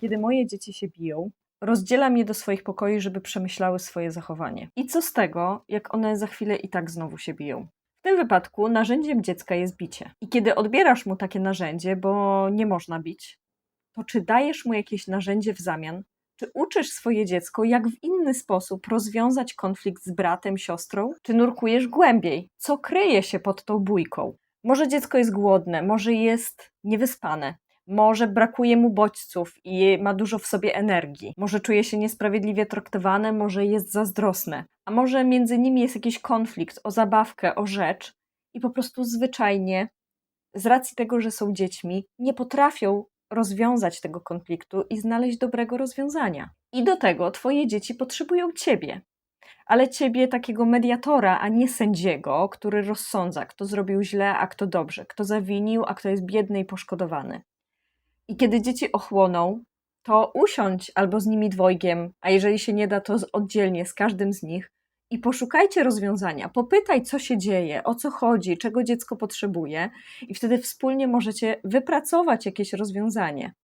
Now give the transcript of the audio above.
Kiedy moje dzieci się biją, rozdzielam je do swoich pokoi, żeby przemyślały swoje zachowanie. I co z tego, jak one za chwilę i tak znowu się biją? W tym wypadku narzędziem dziecka jest bicie. I kiedy odbierasz mu takie narzędzie, bo nie można bić, to czy dajesz mu jakieś narzędzie w zamian? Czy uczysz swoje dziecko, jak w inny sposób rozwiązać konflikt z bratem, siostrą? Czy nurkujesz głębiej? Co kryje się pod tą bójką? Może dziecko jest głodne, może jest niewyspane, może brakuje mu bodźców i ma dużo w sobie energii, może czuje się niesprawiedliwie traktowane, może jest zazdrosne, a może między nimi jest jakiś konflikt o zabawkę, o rzecz i po prostu zwyczajnie z racji tego, że są dziećmi, nie potrafią rozwiązać tego konfliktu i znaleźć dobrego rozwiązania. I do tego twoje dzieci potrzebują ciebie. Ale ciebie takiego mediatora, a nie sędziego, który rozsądza, kto zrobił źle, a kto dobrze, kto zawinił, a kto jest biedny i poszkodowany. I kiedy dzieci ochłoną, to usiądź albo z nimi dwojgiem, a jeżeli się nie da, to oddzielnie z każdym z nich i poszukajcie rozwiązania. Popytaj, co się dzieje, o co chodzi, czego dziecko potrzebuje, i wtedy wspólnie możecie wypracować jakieś rozwiązanie.